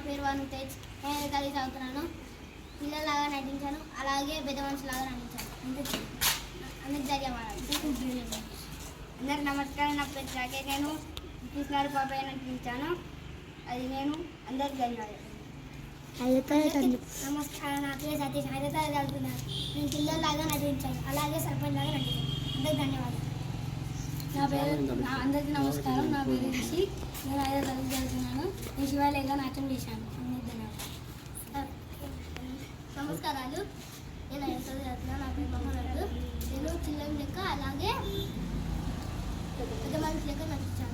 పేరు వరుణ్ తేజ్ నేను కలిసి చదువుతున్నాను. పిల్లలాగా నటించాను. అలాగే పెద్ద మనిషిలాగా నటించాను. అందుకు అందుకు ధన్యవాదాలు. అందరికి నమస్కారం. నా పేరు రాకే నేను కృష్ణారు పాపయ్య నటించాను. అది నేను. అందరికి ధన్యవాదాలు. నమస్కారం. నా పేరు సతీష్. హైదరాబాద్ చదువుతున్నాను నేను పిల్లలాగా నటించాను. అలాగే సర్పంచ్ లాగా నటించాను. అందరికి ధన్యవాదాలు. నా పేరు అందరికీ నమస్కారం. నా పేరు రిషి. నేను ఐదో తరగతి చదువుతున్నాను నేను శివాలయంగా నాట్యం చేశాను. ధన్యవాదాలు నమస్కారాలు. నేను ఎంతో తరగతి నా పేరు మమ్మల్ని నేను చిల్లం లెక్క అలాగే పెద్ద మనిషి లెక్క నచ్చాను